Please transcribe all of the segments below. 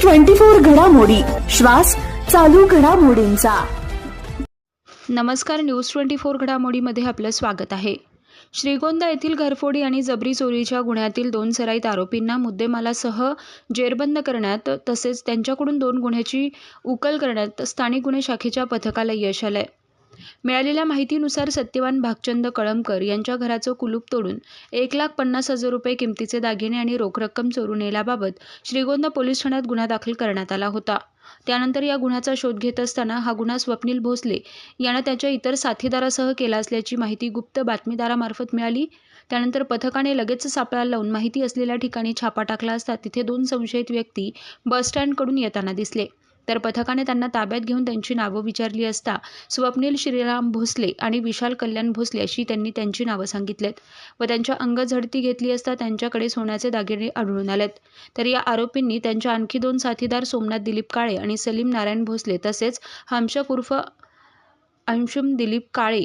Twenty four घडामोडी. श्वास चालू घडामोडींचा. नमस्कार न्यूज ट्वेंटी फोर घडामोडीमध्ये आपलं स्वागत आहे. श्रीगोंदा येथील घरफोडी आणि जबरी चोरीच्या गुन्ह्यातील दोन सराईत आरोपींना मुद्देमालासह जेरबंद करण्यात तसेच त्यांच्याकडून दोन गुन्ह्याची उकल करण्यात स्थानिक गुन्हे शाखेच्या पथकाला यश आलं आहे मिळालेल्या माहितीनुसार सत्यवान भागचंद कळमकर यांच्या घराचं कुलूप तोडून एक लाख पन्नास हजार रुपये किमतीचे दागिने आणि रोख रक्कम चोरून नेल्याबाबत श्रीगोंदा पोलीस ठाण्यात गुन्हा दाखल करण्यात आला होता. त्यानंतर या गुन्ह्याचा शोध घेत असताना हा गुन्हा स्वप्नील भोसले यानं त्याच्या इतर साथीदारासह केला असल्याची माहिती गुप्त बातमीदारामार्फत मिळाली. त्यानंतर पथकाने लगेच सापळा लावून माहिती असलेल्या ठिकाणी छापा टाकला असता तिथे दोन संशयित व्यक्ती बसस्टँडकडून येताना दिसले. तर पथकाने त्यांना ताब्यात घेऊन त्यांची नावं विचारली असता स्वप्नील श्रीराम भोसले आणि विशाल कल्याण भोसले अशी त्यांनी त्यांची नावं सांगितलेत व त्यांच्या अंग झडती घेतली असता त्यांच्याकडे सोन्याचे दागिने आढळून आलेत. तर या आरोपींनी त्यांच्या आणखी दोन साथीदार सोमनाथ दिलीप काळे आणि सलीम नारायण भोसले तसेच हमशक उर्फ अंशुम दिलीप काळे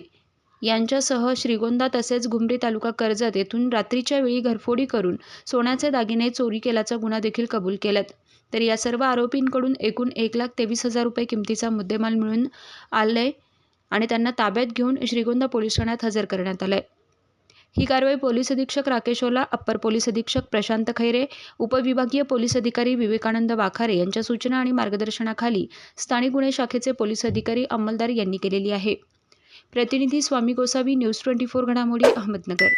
यांच्यासह श्रीगोंदा तसेच घुमरी तालुका कर्जत येथून रात्रीच्या वेळी घरफोडी करून सोन्याचे दागिने चोरी केल्याचा गुन्हा देखील कबूल केलात. तर या सर्व आरोपींकडून एकूण एक लाख तेवीस हजार रुपये किमतीचा मुद्देमाल मिळून आलाय आणि त्यांना ताब्यात घेऊन श्रीगोंदा पोलीस ठाण्यात हजर करण्यात आलंय. ही कारवाई पोलीस अधीक्षक राकेश ओला अप्पर पोलीस अधीक्षक प्रशांत खैरे उपविभागीय पोलीस अधिकारी विवेकानंद वाखारे यांच्या सूचना आणि मार्गदर्शनाखाली स्थानिक गुन्हे शाखेचे पोलीस अधिकारी अंमलदार यांनी केलेली आहे. प्रतिनिधी Swami Gosavi news twenty four घडामोडी अहमदनगर.